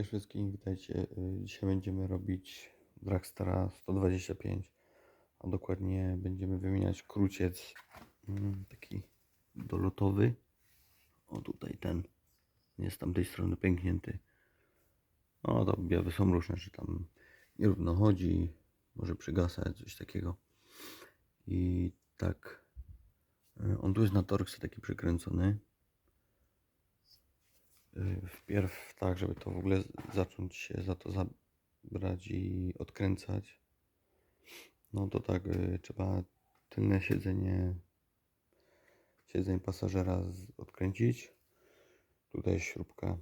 Cześć wszystkim, witajcie. Y, Dzisiaj będziemy robić Dragstara 125, a dokładnie będziemy wymieniać kruciec mm, taki dolotowy. O tutaj ten jest z tamtej strony pęknięty. No to objawy są różne, że tam nierówno chodzi, może przygasać, coś takiego. I tak, y, on tu jest na torksy taki przykręcony. Wpierw tak, żeby to w ogóle zacząć się za to zabrać i odkręcać. No to tak, y, trzeba tylne siedzenie, siedzenie pasażera odkręcić. Tutaj śrubka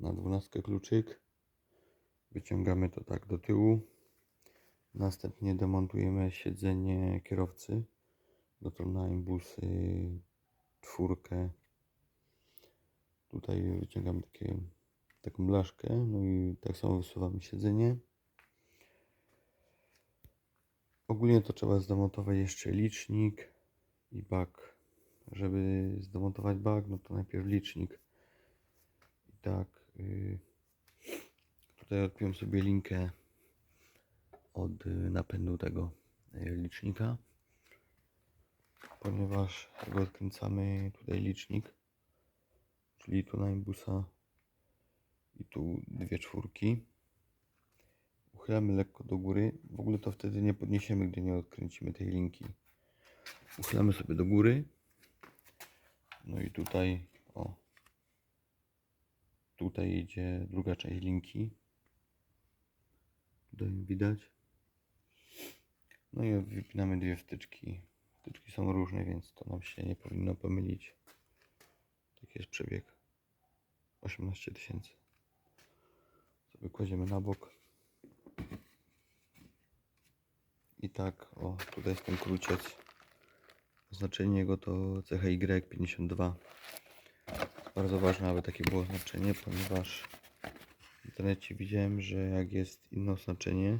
na dwunastkę kluczyk. Wyciągamy to tak do tyłu. Następnie demontujemy siedzenie kierowcy. Do to na imbusy czwórkę. Tutaj wyciągamy takie, taką blaszkę, no i tak samo wysuwamy siedzenie. Ogólnie to trzeba zdemontować jeszcze licznik i bak. Żeby zdemontować bak, no to najpierw licznik. I tak, y, tutaj odpiąłem sobie linkę od y, napędu tego y, licznika. Ponieważ jak odkręcamy tutaj licznik, czyli tu na imbusa i tu dwie czwórki. Uchylamy lekko do góry. W ogóle to wtedy nie podniesiemy, gdy nie odkręcimy tej linki. Uchylamy sobie do góry. No i tutaj, o. Tutaj idzie druga część linki. Tutaj widać. No i wypinamy dwie wtyczki. Wtyczki są różne, więc to nam się nie powinno pomylić. Taki jest przebieg. 18 tysięcy. Sobie kładziemy na bok. I tak, o, tutaj jest ten kruciec. Oznaczenie jego to CHY52. Bardzo ważne, aby takie było oznaczenie, ponieważ w internecie widziałem, że jak jest inne oznaczenie,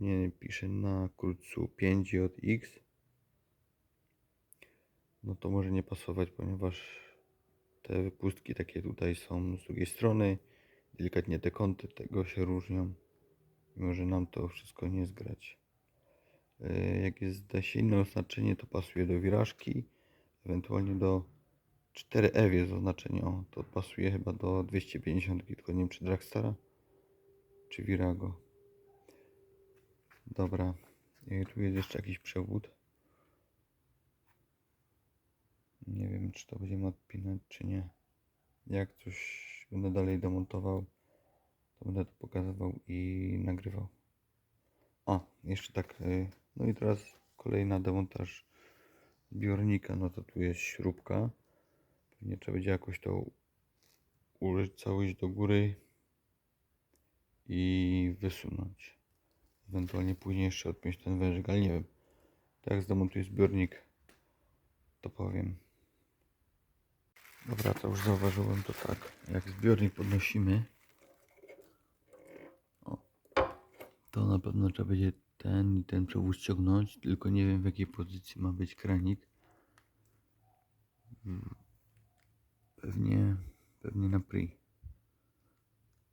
nie pisze na krucu 5JX, no to może nie pasować, ponieważ te wypustki takie tutaj są z drugiej strony. Delikatnie te kąty tego się różnią. Może nam to wszystko nie zgrać. Yy, Jak jest inne oznaczenie, to pasuje do wirażki, ewentualnie do 4F jest oznaczenie. O, to pasuje chyba do 250, tylko nie wiem czy Dragstara, czy Virago. Dobra, Yy, tu jest jeszcze jakiś przewód. Nie wiem, czy to będziemy odpinać, czy nie. Jak coś będę dalej demontował, to będę to pokazywał i nagrywał. A, jeszcze tak. y, No i teraz kolejna demontaż zbiornika. No to tu jest śrubka. Pewnie trzeba będzie jakoś to ułożyć całość do góry i wysunąć. Ewentualnie później jeszcze odpiąć ten wężyk, ale nie wiem. Tak zdemontuję zbiornik, to powiem. Dobra, to już zauważyłem to tak. Jak zbiornik podnosimy, o, to na pewno trzeba będzie ten i ten przewód ściągnąć, tylko nie wiem w jakiej pozycji ma być kranik. Mm, Pewnie, pewnie na pri.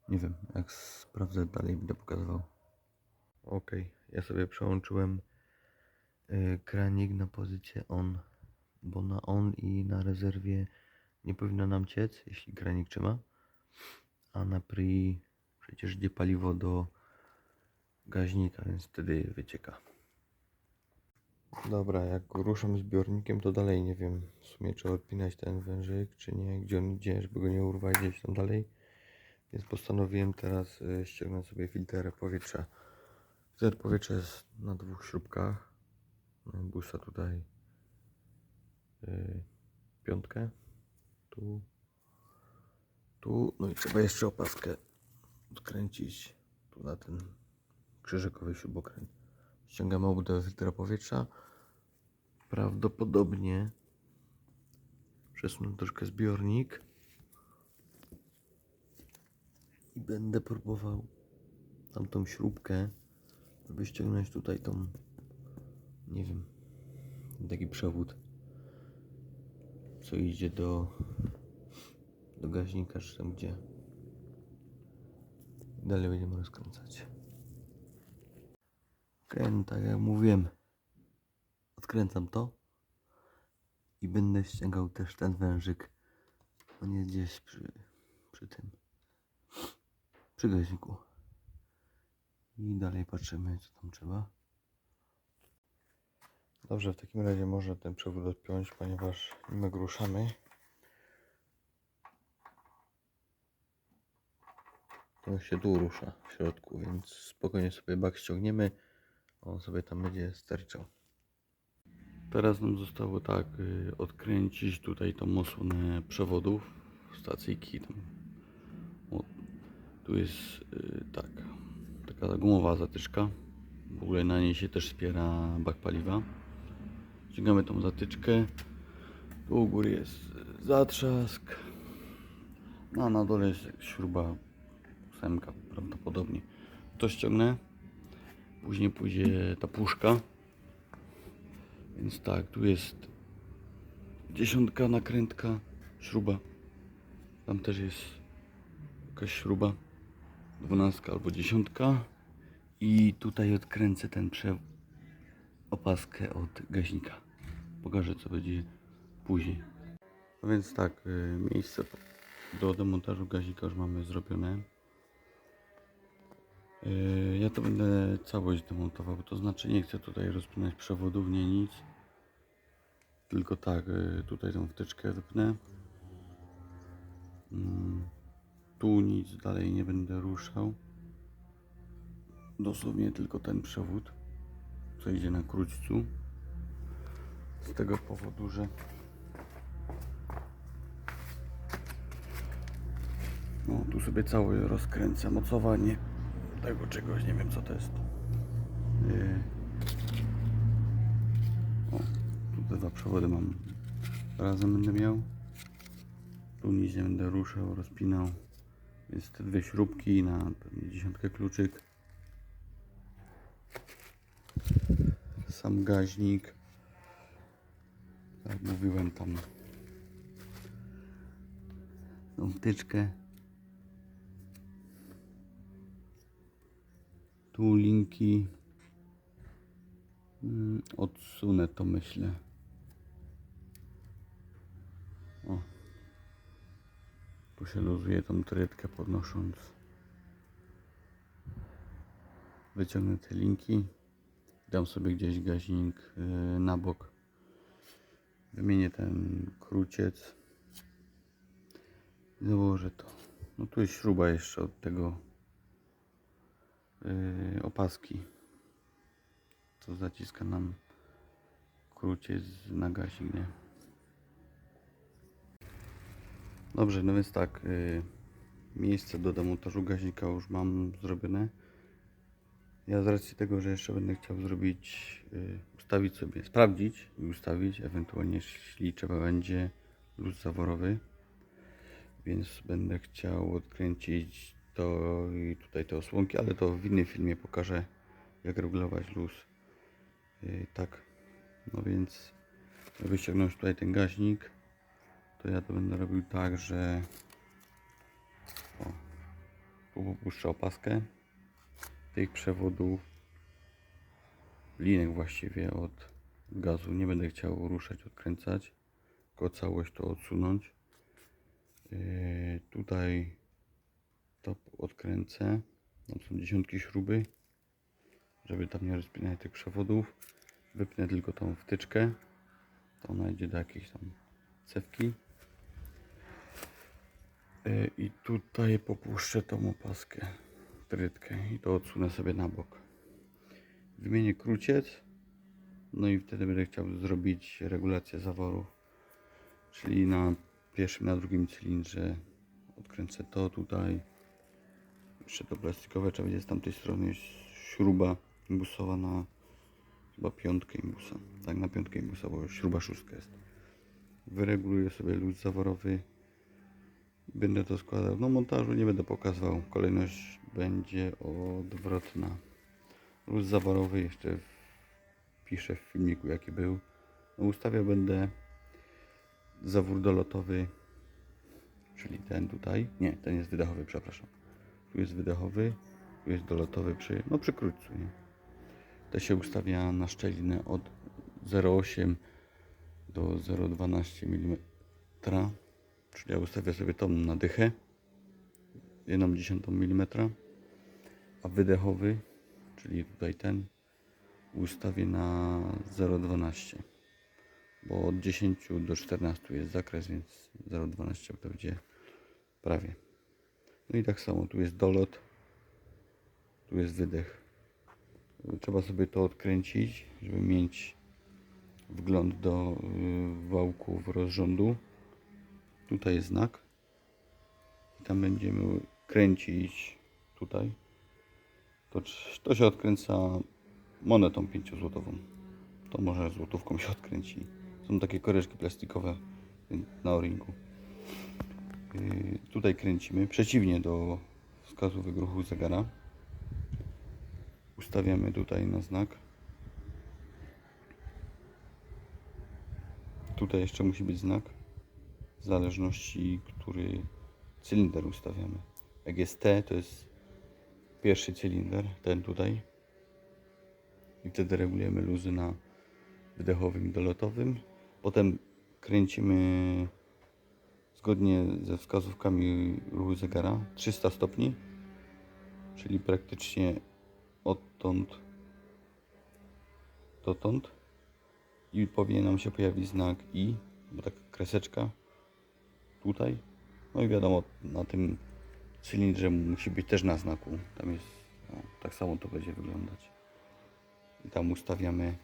Nie wiem, jak sprawdzę dalej będę pokazywał. Ok, ja sobie przełączyłem y, kranik na pozycję on, bo na on i na rezerwie nie powinno nam ciec, jeśli kranik trzyma, a na pri przecież idzie paliwo do gaźnika, więc wtedy wycieka. Dobra, jak ruszam zbiornikiem, to dalej nie wiem w sumie czy odpinać ten wężyk, czy nie, gdzie on idzie, żeby go nie urwać gdzieś tam dalej. Więc postanowiłem teraz y, ściągnąć sobie filtr powietrza. Filtr powietrza jest na dwóch śrubkach. Busa tutaj y, piątkę. Tu, tu, no i trzeba jeszcze opaskę odkręcić tu na ten krzyżykowy śrubokręt. Ściągamy obudowę filtra powietrza. Prawdopodobnie przesunę troszkę zbiornik i będę próbował tamtą śrubkę, żeby ściągnąć tutaj tą, nie wiem, taki przewód, co idzie do, do gaźnika, czy tam gdzie. Dalej będziemy rozkręcać. Okej, no tak jak mówiłem, odkręcam to i będę ściągał też ten wężyk. On jest gdzieś przy, przy tym, przy gaźniku. I dalej patrzymy, co tam trzeba. Dobrze, w takim razie można ten przewód odpiąć, ponieważ nim go To się tu rusza w środku, więc spokojnie sobie bak ściągniemy. On sobie tam będzie sterczał. Teraz nam zostało tak y, odkręcić tutaj tą osłonę przewodów stacyjki. Tam. O, tu jest y, tak, taka gumowa zatyczka. W ogóle na niej się też wspiera bak paliwa. Ściągamy tą zatyczkę. Tu u góry jest zatrzask. No, a na dole jest śruba ósemka prawdopodobnie. To ściągnę. Później pójdzie ta puszka. Więc tak, tu jest dziesiątka nakrętka, śruba. Tam też jest jakaś śruba. Dwunastka albo dziesiątka. I tutaj odkręcę ten prze... opaskę od gaźnika. Pokażę co będzie później. No więc tak, y, miejsce do demontażu gazika już mamy zrobione. Y, Ja to będę całość demontował, to znaczy nie chcę tutaj rozpinać przewodów, nie nic. Tylko tak, y, tutaj tą wtyczkę wypnę. Mm, Tu nic dalej nie będę ruszał. Dosłownie tylko ten przewód, co idzie na króćcu. Z tego powodu, że no, tu sobie cały rozkręcę mocowanie tego czegoś, nie wiem co to jest. Yy. O, tu dwa przewody mam. Razem będę miał. Tu nic nie będę ruszał, rozpinał. Jest te dwie śrubki na pewnie dziesiątkę kluczyk. Sam gaźnik. Jak mówiłem tam tą wtyczkę. Tu linki. Mm, Odsunę to myślę. O. Tu się luzuje tą trytkę podnosząc. Wyciągnę te linki. Dam sobie gdzieś gaźnik yy, na bok. Wymienię ten kruciec. Założę to. No tu jest śruba jeszcze od tego opaski. Co zaciska nam kruciec na gazik, nie? Dobrze, no więc tak. Yy, miejsce do demontażu gazika już mam zrobione. Ja z racji tego, że jeszcze będę chciał zrobić, yy, ustawić sobie, sprawdzić i ustawić, ewentualnie jeśli trzeba będzie luz zaworowy, więc będę chciał odkręcić to i tutaj te osłonki, ale to w innym filmie pokażę jak regulować luz. Yy, tak, no więc żeby ściągnąć tutaj ten gaźnik, to ja to będę robił tak, że o, tu popuszczę opaskę tych przewodów, linek właściwie od gazu. Nie będę chciał ruszać, odkręcać, tylko całość to odsunąć. Yy, tutaj to odkręcę. Tam są dziesiątki śruby, żeby tam nie rozpinać tych przewodów. Wypnę tylko tą wtyczkę. To ona idzie do jakiejś tam cewki. Yy, I tutaj popuszczę tą opaskę, trytkę i to odsunę sobie na bok. Wymienię kruciec, no i wtedy będę chciał zrobić regulację zaworów, czyli na pierwszym, na drugim cylindrze odkręcę to tutaj. Jeszcze to plastikowe trzeba będzie z tamtej strony jest śruba imbusowa na chyba piątkę imbusa. Tak, na piątkę imbusa, bo śruba szóstka jest. Wyreguluję sobie luz zaworowy. Będę to składał. No montażu nie będę pokazywał. Kolejność będzie odwrotna. Luz zaworowy jeszcze piszę w filmiku jaki był. No, ustawiał będę zawór dolotowy, czyli ten tutaj. Nie, ten jest wydechowy, przepraszam. Tu jest wydechowy, tu jest dolotowy przy, no przy krótcu, nie? To się ustawia na szczelinę od 0,8 do 0,12 mm. Czyli ja ustawię sobie tą na dychę, 1 dziesiątą mm, a wydechowy, czyli tutaj ten, ustawię na 0,12 bo od 10 do 14 jest zakres, więc 0,12 to będzie prawie. No i tak samo, tu jest dolot, tu jest wydech. Trzeba sobie to odkręcić, żeby mieć wgląd do y, wałków rozrządu. Tutaj jest znak. I tam będziemy kręcić tutaj. To, to się odkręca monetą 5 złotową. To może złotówką się odkręci. Są takie koreczki plastikowe na o-ringu. Yy, tutaj kręcimy przeciwnie do wskazówek ruchu zegara. Ustawiamy tutaj na znak. Tutaj jeszcze musi być znak w zależności, który cylinder ustawiamy. Jak jest T, to jest pierwszy cylinder, ten tutaj. I wtedy regulujemy luzy na wydechowym i dolotowym. Potem kręcimy zgodnie ze wskazówkami ruchu zegara 300 stopni, czyli praktycznie odtąd dotąd i powinien nam się pojawić znak I, bo taka kreseczka tutaj. No i wiadomo, na tym cylindrze musi być też na znaku. Tam jest, no, tak samo to będzie wyglądać. I tam ustawiamy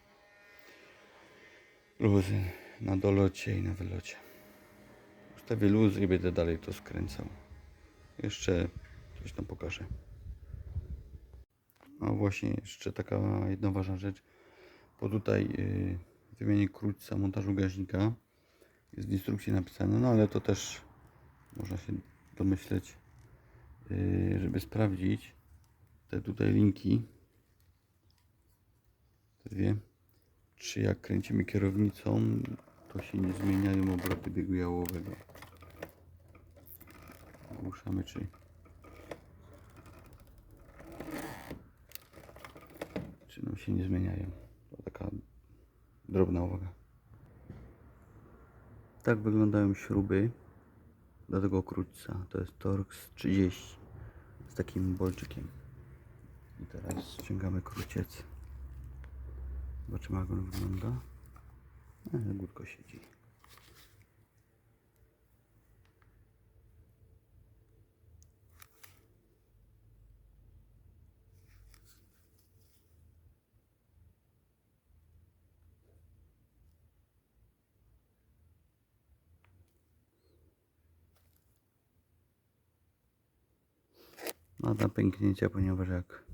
luzy na dolocie i na wylocie. Ustawię luzy i będę dalej to skręcał. Jeszcze coś tam pokażę. A właśnie jeszcze taka jedna ważna rzecz. Bo tutaj yy, w wymianie krótca montażu gaźnika jest w instrukcji napisane, no ale to też można się domyśleć, yy, żeby sprawdzić te tutaj linki, te dwie, czy jak kręcimy kierownicą, się nie zmieniają obroty biegu jałowego. Ruszamy, czy czy nam się nie zmieniają. To taka drobna uwaga. Tak wyglądają śruby do tego krótca. To jest Torx 30 z takim bolczykiem. I teraz ściągamy króciec. Zobaczymy jak on wygląda. Ale górko siedzi. Ma na pęknięcia, ponieważ jak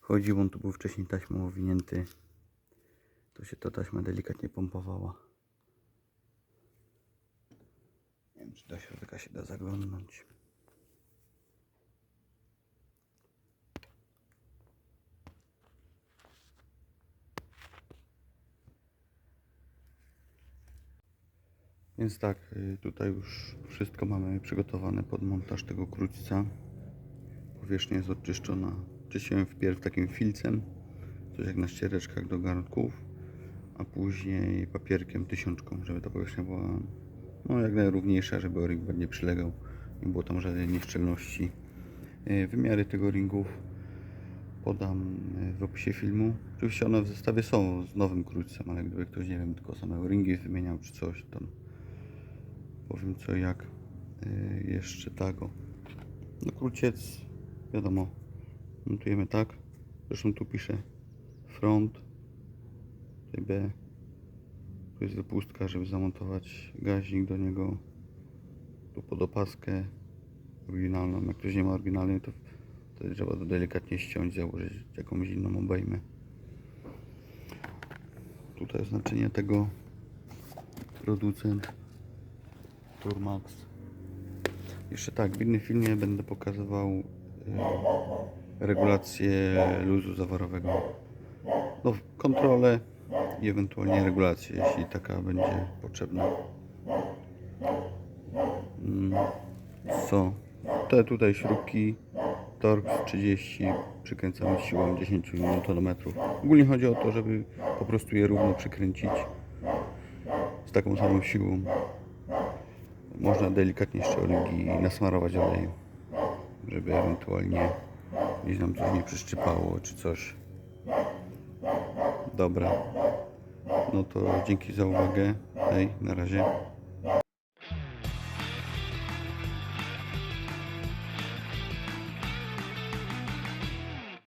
chodził, on tu był wcześniej taśmą owinięty, to się ta taśma delikatnie pompowała. Nie wiem, czy do środka się da zaglądnąć. Więc tak, y, tutaj już wszystko mamy przygotowane pod montaż tego krótca. Powierzchnia jest odczyszczona. Czyściłem wpierw takim filcem, coś jak na ściereczkach do garnków, a później papierkiem tysiączką, żeby ta powierzchnia była no, jak najrówniejsza, żeby o-ring ładnie przylegał. Nie było tam żadnej nieszczelności. E, Wymiary tego ringów podam e, w opisie filmu. Oczywiście one w zestawie są z nowym krótcem, ale gdyby ktoś, nie wiem, tylko same ringi wymieniał czy coś, to powiem co jak e, jeszcze tego. No króciec, wiadomo, montujemy tak. Zresztą tu piszę front, B. Tu jest wypustka, żeby zamontować gaźnik do niego. Tu pod opaskę oryginalną. Jak ktoś nie ma oryginalnej, to wtedy trzeba to delikatnie ściąć, założyć jakąś inną obejmę. Tutaj znaczenie tego producent Turmax. Jeszcze tak, w innym filmie będę pokazywał e, regulację luzu zaworowego. No, kontrolę i ewentualnie regulację, jeśli taka będzie potrzebna. Mm, Co Te tutaj śrubki Torx 30 przykręcamy siłą 10 Nm. Ogólnie chodzi o to, żeby po prostu je równo przykręcić z taką samą siłą. Można delikatnie jeszcze oligi nasmarować olejem, żeby ewentualnie gdzieś nam coś nie przyszczypało czy coś. Dobra. No to dzięki za uwagę. Hej, na razie.